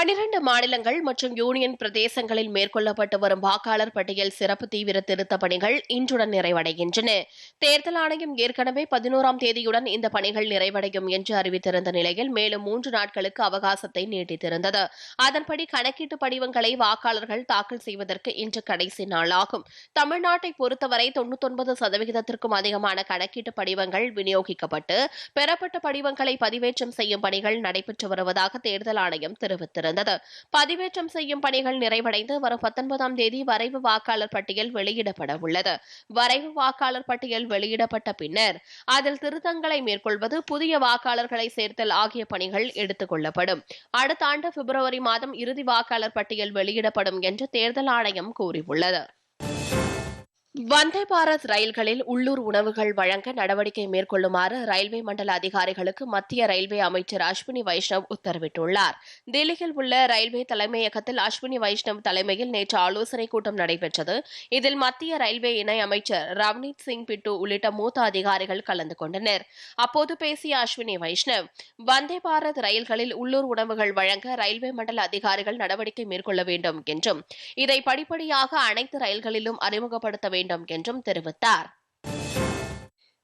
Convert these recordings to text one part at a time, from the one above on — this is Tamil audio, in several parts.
பனிரண்டு மாநிலங்கள் மற்றும் யூனியன் பிரதேசங்களில் மேற்கொள்ளப்பட்டு வரும் வாக்காளர் பட்டியல் சிறப்பு தீவிர திருத்த பணிகள் இன்றுடன் நிறைவடைகின்றன. தேர்தல் ஆணையம் ஏற்கனவே பதினோராம் தேதியுடன் இந்த பணிகள் நிறைவடையும் என்று அறிவித்திருந்த நிலையில் மேலும் மூன்று நாட்களுக்கு அவகாசத்தை நீட்டித்திருந்தது. அதன்படி கணக்கீட்டு படிவங்களை வாக்காளர்கள் தாக்கல் செய்வதற்கு இன்று கடைசி நாளாகும். தமிழ்நாட்டை பொறுத்தவரை தொன்னூத்தொன்பது சதவிகிதத்திற்கும் அதிகமான கணக்கீட்டு படிவங்கள் விநியோகிக்கப்பட்டு பெறப்பட்ட படிவங்களை பதிவேற்றம் செய்யும் பணிகள் நடைபெற்று வருவதாக தேர்தல் ஆணையம் தெரிவித்திருந்தது. பதிவேற்றம் செய்யும் பணிகள் நிறைவடைந்து வரும் பத்தொன்பதாம் தேதி வரைவு வாக்காளர் பட்டியல் வெளியிடப்பட உள்ளது. வரைவு வாக்காளர் பட்டியல் வெளியிடப்பட்ட பின்னர் அதில் திருத்தங்களை மேற்கொள்வது புதிய வாக்காளர்களை சேர்த்தல் ஆகிய பணிகள் எடுத்துக் கொள்ளப்படும். அடுத்த ஆண்டு பிப்ரவரி மாதம் இறுதி வாக்காளர் பட்டியல் வெளியிடப்படும் என்று தேர்தல் ஆணையம் கூறியுள்ளது. வந்தே பாரத் ரயில்களில் உள்ளூர் உணவுகள் வழங்க நடவடிக்கை மேற்கொள்ளுமாறு ரயில்வே மண்டல அதிகாரிகளுக்கு மத்திய ரயில்வே அமைச்சர் அஸ்வினி வைஷ்ணவ் உத்தரவிட்டுள்ளார். தில்லியில் உள்ள ரயில்வே தலைமையகத்தில் அஸ்வினி வைஷ்ணவ் தலைமையில் நேற்று ஆலோசனைக் கூட்டம் நடைபெற்றது. இதில் மத்திய ரயில்வே இணை அமைச்சர் ரவ்னீத் சிங் பிட்டு உள்ளிட்ட மூத்த அதிகாரிகள் கலந்து கொண்டனர். அப்போது பேசிய அஸ்வினி வைஷ்ணவ் வந்தே பாரத் ரயில்களில் உள்ளூர் உணவுகள் வழங்க ரயில்வே மண்டல அதிகாரிகள் நடவடிக்கை மேற்கொள்ள வேண்டும் என்றும் இதை படிப்படியாக அனைத்து ரயில்களிலும் அறிமுகப்படுத்த வேண்டும் வேண்டும் என்றும் தெரிவித்தார்.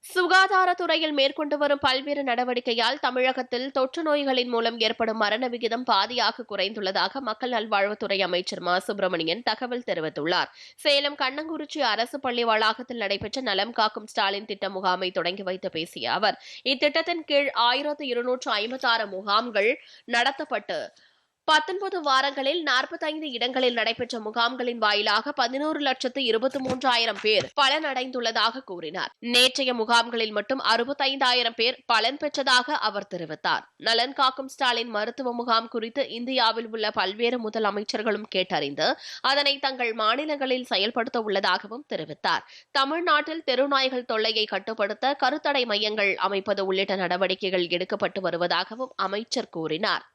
சுகாதாரத்துறையில் மேற்கொண்டு வரும் பல்வேறு நடவடிக்கையால் தமிழகத்தில் தொற்று நோய்களின் மூலம் ஏற்படும் மரண விகிதம் பாதியாக குறைந்துள்ளதாக மக்கள் நல்வாழ்வுத்துறை அமைச்சர் மா. சுப்பிரமணியன் தகவல் தெரிவித்துள்ளார். சேலம் கண்ணங்குறிச்சி அரசு பள்ளி வளாகத்தில் நடைபெற்ற நலம் காக்கும் ஸ்டாலின் திட்ட முகாமை தொடங்கி வைத்து பேசிய அவர் இத்திட்டத்தின் கீழ் ஆயிரத்து இருநூற்று ஐம்பத்தாறு முகாம்கள் நடத்தப்பட்டு பத்தொன்பது வாரங்களில் நாற்பத்தைந்து இடங்களில் நடைபெற்ற முகாம்களின் வாயிலாக பதினோரு லட்சத்து இருபத்தி மூன்றாயிரம் பேர் பலனடைந்துள்ளதாக கூறினார். நேற்றைய முகாம்களில் மட்டும் அறுபத்தைந்தாயிரம் பேர் பலன் பெற்றதாக அவர் தெரிவித்தார். நலன் காக்கும் ஸ்டாலின் மருத்துவ முகாம் குறித்து இந்தியாவில் உள்ள பல்வேறு முதலமைச்சர்களும் கேட்டறிந்து அதனை தங்கள் மாநிலங்களில் செயல்படுத்த உள்ளதாகவும் தெரிவித்தார். தமிழ்நாட்டில் தெருநாய்கள் தொல்லையை கட்டுப்படுத்த கருத்தடை மையங்கள் அமைப்பது உள்ளிட்ட நடவடிக்கைகள் எடுக்கப்பட்டு வருவதாகவும் அமைச்சர் கூறினார்.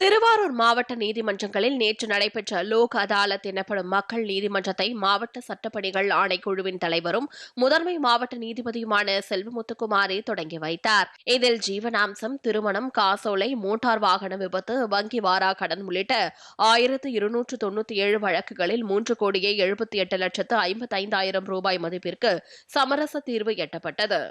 திருவாரூர் மாவட்ட நீதிமன்றங்களில் நேற்று நடைபெற்ற லோக் அதாலத் எனப்படும் மக்கள் நீதிமன்றத்தை மாவட்ட சட்டப்பணிகள் ஆணைக்குழுவின் தலைவரும் முதன்மை மாவட்ட நீதிபதியுமான செல்வமுத்துக்குமாரி தொடங்கி வைத்தார். இதில் ஜீவனாம்சம் திருமணம் காசோலை மோட்டார் வாகன விபத்து வங்கி வாரா கடன் உள்ளிட்ட ஆயிரத்து இருநூற்று தொண்ணூத்தி ஏழு வழக்குகளில் மூன்று கோடியே எழுபத்தி எட்டு லட்சத்து ஐம்பத்தைந்தாயிரம் ரூபாய் மதிப்பிற்கு சமரச தீர்வு எட்டப்பட்டது.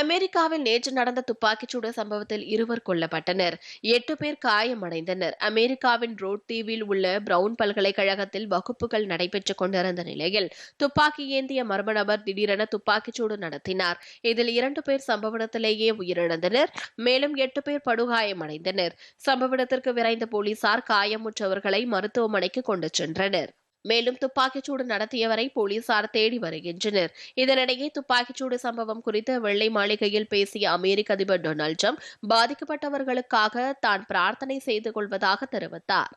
அமெரிக்காவில் நேற்று நடந்த துப்பாக்கிச்சூடு சம்பவத்தில் இருவர் கொல்லப்பட்டனர். எட்டு பேர் காயமடைந்தனர். அமெரிக்காவின் ரோட் தீவில் உள்ள பிரவுன் பல்கலைக்கழகத்தில் வகுப்புகள் நடைபெற்றுக் கொண்டிருந்த நிலையில் துப்பாக்கி ஏந்திய மர்ம நபர் திடீரென துப்பாக்கிச்சூடு நடத்தினார். இதில் இரண்டு பேர் சம்பவ இடத்திலேயே உயிரிழந்தனர். மேலும் எட்டு பேர் படுகாயமடைந்தனர். சம்பவ இடத்திற்கு விரைந்த போலீசார் காயமுற்றவர்களை மருத்துவமனைக்கு கொண்டு சென்றனர். மேலும் துப்பாக்கிச்சூடு நடத்தியவரை போலீசார் தேடி வருகின்றனர். இதனிடையே துப்பாக்கிச்சூடு சம்பவம் குறித்து வெள்ளை மாளிகையில் பேசிய அமெரிக்க அதிபர் டொனால்டு ட்ரம்ப் பாதிக்கப்பட்டவர்களுக்காக தான் பிரார்த்தனை செய்து கொள்வதாக தெரிவித்தார்.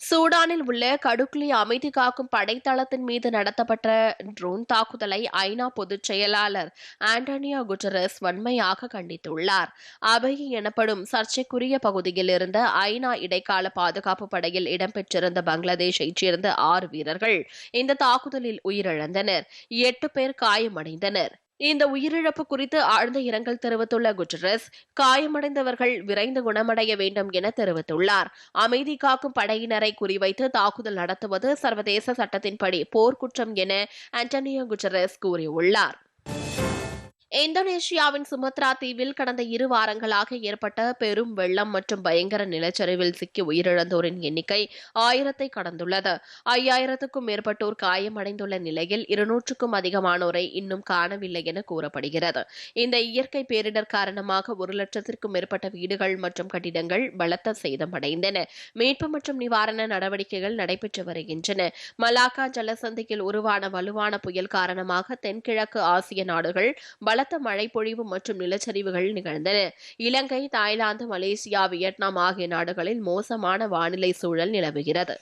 சூடானில் உள்ள கடுக்லி அமைதி காக்கும் படைத்தளத்தின் மீது நடத்தப்பட்ட ட்ரோன் தாக்குதலை ஐநா பொதுச் செயலாளர் ஆண்டனியோ குட்டரஸ் வன்மையாக கண்டித்துள்ளார். அபயி எனப்படும் சர்ச்சைக்குரிய பகுதியில் இருந்த ஐநா இடைக்கால பாதுகாப்பு படையில் இடம்பெற்றிருந்த பங்களாதேஷைச் சேர்ந்த ஆறு வீரர்கள் இந்த தாக்குதலில் உயிரிழந்தனர். எட்டு பேர் காயமடைந்தனர். இந்த உயிரிழப்பு குறித்து ஆழ்ந்த இரங்கல் தெரிவித்துள்ள குட்ரஸ் காயமடைந்தவர்கள் விரைந்து குணமடைய வேண்டும் என தெரிவித்துள்ளார். அமைதி காக்கும் படையினரை குறிவைத்து தாக்குதல் நடத்துவது சர்வதேச சட்டத்தின்படி போர்க்குற்றம் என ஆண்டனியோ குட்ரஸ் கூறியுள்ளார். இந்தோனேஷியாவின் சுமத்ரா தீவில் கடந்த இரு வாரங்களாக ஏற்பட்ட பெரும் வெள்ளம் மற்றும் பயங்கர நிலச்சரிவில் சிக்கி உயிரிழந்தோரின் எண்ணிக்கை ஆயிரத்தை கடந்துள்ளது. ஐயாயிரத்துக்கும் மேற்பட்டோர் காயமடைந்துள்ள நிலையில் இருநூற்றுக்கும் அதிகமானோரை இன்னும் காணவில்லை என கூறப்படுகிறது. இந்த இயற்கை பேரிடர் காரணமாக ஒரு லட்சத்திற்கும் மேற்பட்ட வீடுகள் மற்றும் கட்டிடங்கள் பலத்த சேதமடைந்தன. மீட்பு மற்றும் நிவாரண நடவடிக்கைகள் நடைபெற்று வருகின்றன. மலாக்கா ஜலசந்தியில் உருவான வலுவான புயல் காரணமாக தென்கிழக்கு ஆசிய நாடுகள் பலத்த மழைப்பொழிவு மற்றும் நிலச்சரிவுகள் நிகழ்ந்தன. இலங்கை தாய்லாந்து மலேசியா வியட்நாம் ஆகிய நாடுகளில் மோசமான வானிலை சூழல் நிலவுகிறது.